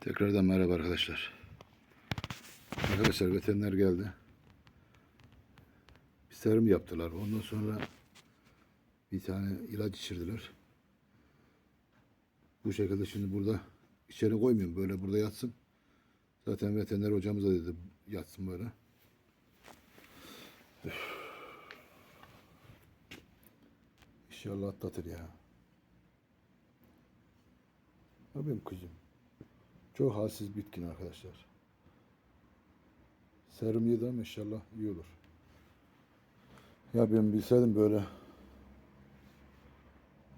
Tekrardan merhaba arkadaşlar. Arkadaşlar veteriner geldi. Bir serum yaptılar. Ondan sonra bir tane ilaç içirdiler. Bu şekilde şimdi burada içeri koymuyorum. Böyle burada yatsın. Zaten veteriner hocamız da dedi yatsın böyle. Üf. İnşallah atlatır ya. Ha benim kızım. Çok halsiz bitkin arkadaşlar. Serum yedi ama inşallah iyi olur. Ya ben bilseydim böyle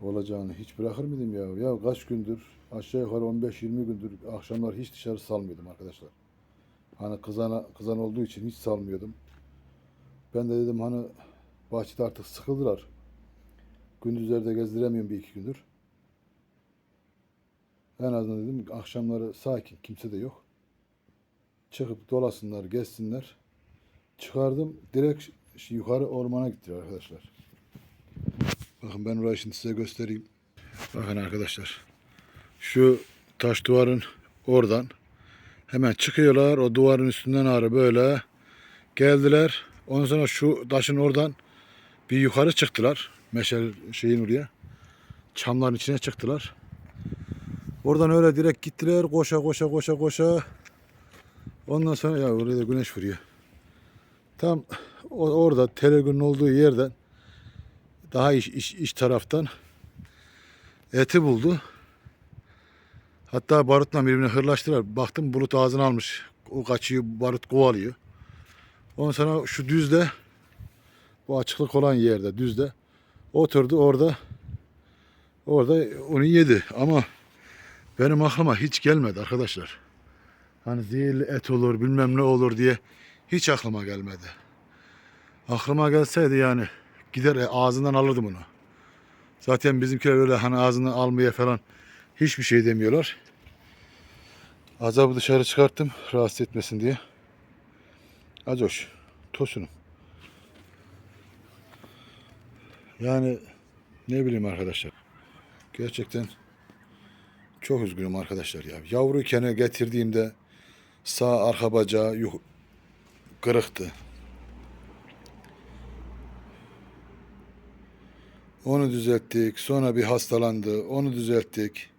olacağını hiç bırakır mıydım ya? Ya kaç gündür aşağı yukarı 15-20 gündür akşamlar hiç dışarı salmıyordum arkadaşlar. Hani kızana, kızan olduğu için hiç salmıyordum. Ben de dedim hani bahçede artık sıkıldılar. Gündüzlerde gezdiremiyorum bir iki gündür. En azından dedim akşamları sakin kimse de yok. Çıkıp dolasınlar, gezsinler. Çıkardım direkt yukarı ormana gittiler arkadaşlar. Bakın ben orayı şimdi size göstereyim. Bakın arkadaşlar. Şu taş duvarın oradan hemen çıkıyorlar. O duvarın üstünden ağrı böyle geldiler. Ondan sonra şu taşın oradan bir yukarı çıktılar. Meşel şeyin oraya. Çamların içine çıktılar. Oradan öyle direkt gittiler koşa koşa koşa koşa. Ondan sonra ya oraya da güneş vuruyor. Tam orada telegrafın olduğu yerden daha iç, iç, iç taraftan eti buldu. Hatta barutla birbirine hırlaştılar. Baktım bulut ağzını almış. O kaçıyor, barut kovalıyor. Ondan sonra şu düzde bu açıklık olan yerde düzde oturdu orada orada onu yedi ama benim aklıma hiç gelmedi arkadaşlar. Hani zehirli et olur bilmem ne olur diye hiç aklıma gelmedi. Aklıma gelseydi yani gider e, ağzından alırdım onu. Zaten bizimkiler öyle hani ağzından almaya falan hiçbir şey demiyorlar. Azabı dışarı çıkarttım rahatsız etmesin diye. Acoş, tosunum. Yani ne bileyim arkadaşlar. Gerçekten çok üzgünüm arkadaşlar ya. Yavruyken getirdiğimde sağ arka bacağı yuh- kırıktı. Onu düzelttik. Sonra bir hastalandı. Onu düzelttik.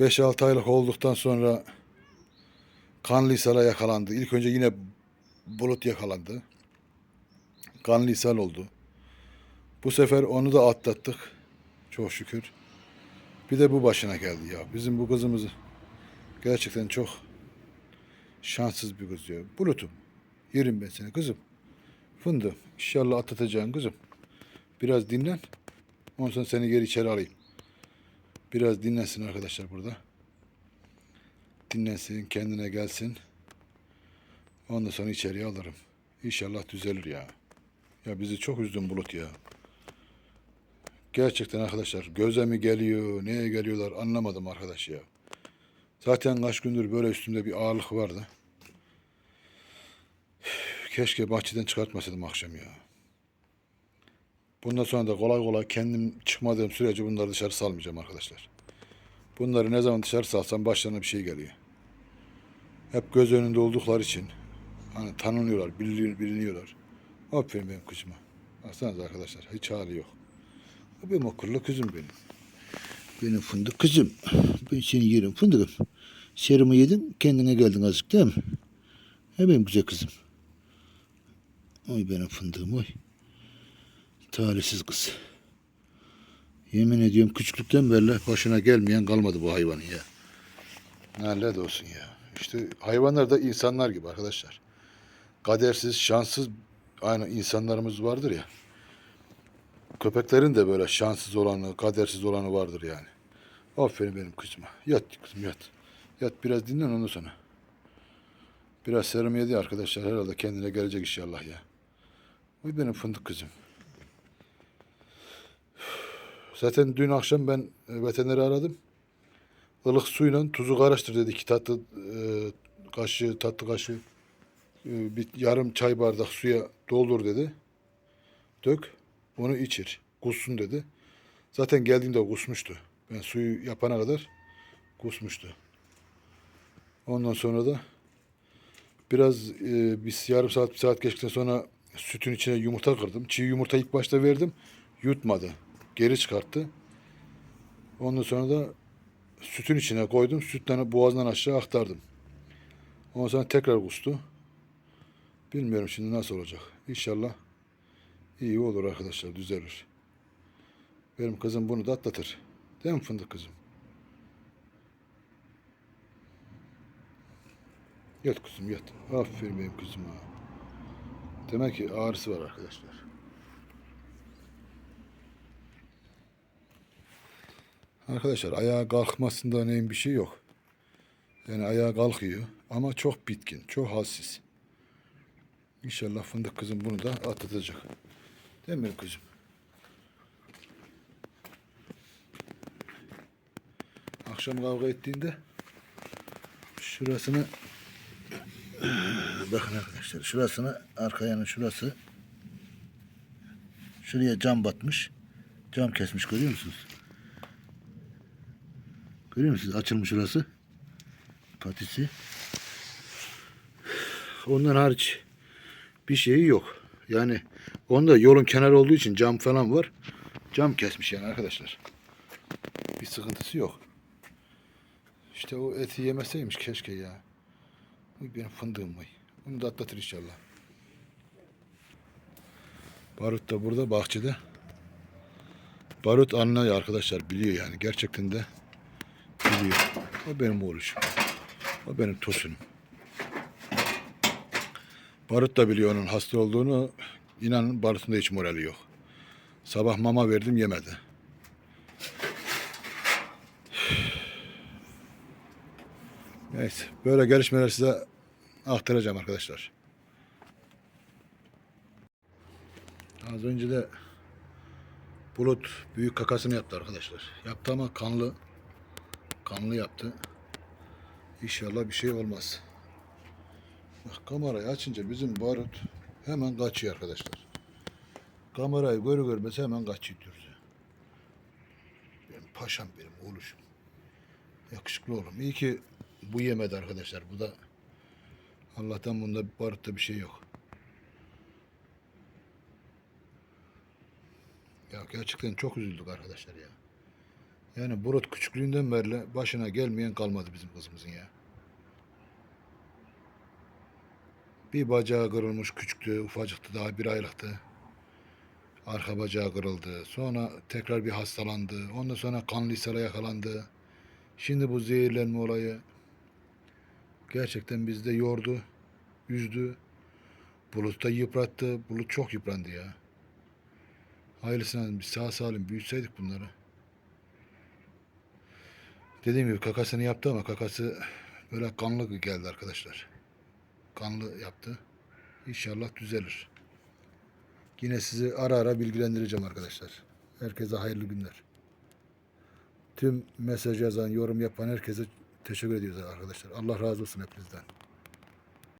5-6 aylık olduktan sonra kanlı ishala yakalandı. İlk önce yine bulut yakalandı. Kanlı ishal oldu. Bu sefer onu da atlattık. Çok şükür. Bir de bu başına geldi ya. Bizim bu kızımız gerçekten çok şanssız bir kız ya. Bulutum. Yerim ben seni kızım. Fındım. İnşallah atlatacaksın kızım. Biraz dinlen. Ondan sonra seni geri içeri alayım. Biraz dinlensin arkadaşlar burada. Dinlensin, kendine gelsin. Ondan sonra içeriye alırım. İnşallah düzelir ya. Ya bizi çok üzdün Bulut ya. Gerçekten arkadaşlar göze mi geliyor, neye geliyorlar anlamadım arkadaş ya. Zaten kaç gündür böyle üstümde bir ağırlık vardı. Keşke bahçeden çıkartmasaydım akşam ya. Bundan sonra da kolay kolay kendim çıkmadığım sürece bunları dışarı salmayacağım arkadaşlar. Bunları ne zaman dışarı salsam başlarına bir şey geliyor. Hep göz önünde oldukları için hani tanınıyorlar, biliniyor, biliniyorlar. Aferin benim kızıma. Baksanıza arkadaşlar hiç hali yok. Benim akıllı kızım benim. Benim fındık kızım. Ben seni yerim fındıkım. Serumu yedin kendine geldin azıcık değil mi? He benim güzel kızım. Oy benim fındığım oy. Talihsiz kız. Yemin ediyorum küçüklükten beri başına gelmeyen kalmadı bu hayvanın ya. Nerede olsun ya. İşte hayvanlar da insanlar gibi arkadaşlar. Kadersiz, şanssız aynı insanlarımız vardır ya. Köpeklerin de böyle şanssız olanı, kadersiz olanı vardır yani. Aferin benim kızıma. Yat kızım yat. Yat biraz dinlen ondan sonra. Biraz serum yedi arkadaşlar herhalde kendine gelecek inşallah ya. Bu benim fındık kızım. Zaten dün akşam ben e, veterineri aradım. Ilık suyla tuzu karıştır dedi. İki tatlı e, kaşığı, tatlı kaşığı e, bir yarım çay bardak suya doldur dedi. Dök, onu içir. Kussun dedi. Zaten geldiğinde kusmuştu. Ben suyu yapana kadar kusmuştu. Ondan sonra da biraz e, bir yarım saat bir saat geçtikten sonra sütün içine yumurta kırdım. Çiğ yumurta ilk başta verdim. Yutmadı. Geri çıkarttı. Ondan sonra da sütün içine koydum. Sütten boğazından aşağı aktardım. Ondan sonra tekrar kustu. Bilmiyorum şimdi nasıl olacak. İnşallah iyi olur arkadaşlar. Düzelir. Benim kızım bunu da atlatır. Değil mi fındık kızım? Yat kızım yat. Aferin benim kızıma. Demek ki ağrısı var arkadaşlar. Arkadaşlar ayağa kalkmasında neyin bir şey yok. Yani ayağa kalkıyor ama çok bitkin, çok halsiz. İnşallah fındık kızım bunu da atlatacak. Değil mi kızım? Akşam kavga ettiğinde şurasını bakın arkadaşlar şurasını arka yanı şurası şuraya cam batmış. Cam kesmiş görüyor musunuz? Görüyor musunuz? Açılmış şurası. Patisi. Ondan hariç bir şeyi yok. Yani onda yolun kenarı olduğu için cam falan var. Cam kesmiş yani arkadaşlar. Bir sıkıntısı yok. İşte o eti yemeseymiş keşke ya. Bu benim fındığım vay. Bunu da atlatır inşallah. Barut da burada bahçede. Barut anlıyor arkadaşlar biliyor yani gerçekten de biliyor. O benim oğluşum. O benim tosunum. Barut da biliyor onun hasta olduğunu. İnanın Barut'un da hiç morali yok. Sabah mama verdim yemedi. Neyse böyle gelişmeler size aktaracağım arkadaşlar. Az önce de Bulut büyük kakasını yaptı arkadaşlar. Yaptı ama kanlı kanlı yaptı. İnşallah bir şey olmaz. Bak kamerayı açınca bizim barut hemen kaçıyor arkadaşlar. Kamerayı görü görmez hemen kaçıyor. Benim paşam benim oğluşum. Yakışıklı oğlum. İyi ki bu yemedi arkadaşlar. Bu da Allah'tan bunda barutta bir şey yok. Ya gerçekten çok üzüldük arkadaşlar ya. Yani Burut küçüklüğünden beri başına gelmeyen kalmadı bizim kızımızın ya. Bir bacağı kırılmış küçüktü, ufacıktı daha bir aylıktı. Arka bacağı kırıldı. Sonra tekrar bir hastalandı. Ondan sonra kanlı ishara yakalandı. Şimdi bu zehirlenme olayı gerçekten bizde yordu, üzdü. Bulut da yıprattı. Bulut çok yıprandı ya. Hayırlısına biz sağ salim büyütseydik bunları. Dediğim gibi kakasını yaptı ama kakası böyle kanlı geldi arkadaşlar. Kanlı yaptı. İnşallah düzelir. Yine sizi ara ara bilgilendireceğim arkadaşlar. Herkese hayırlı günler. Tüm mesaj yazan, yorum yapan herkese teşekkür ediyoruz arkadaşlar. Allah razı olsun hepinizden.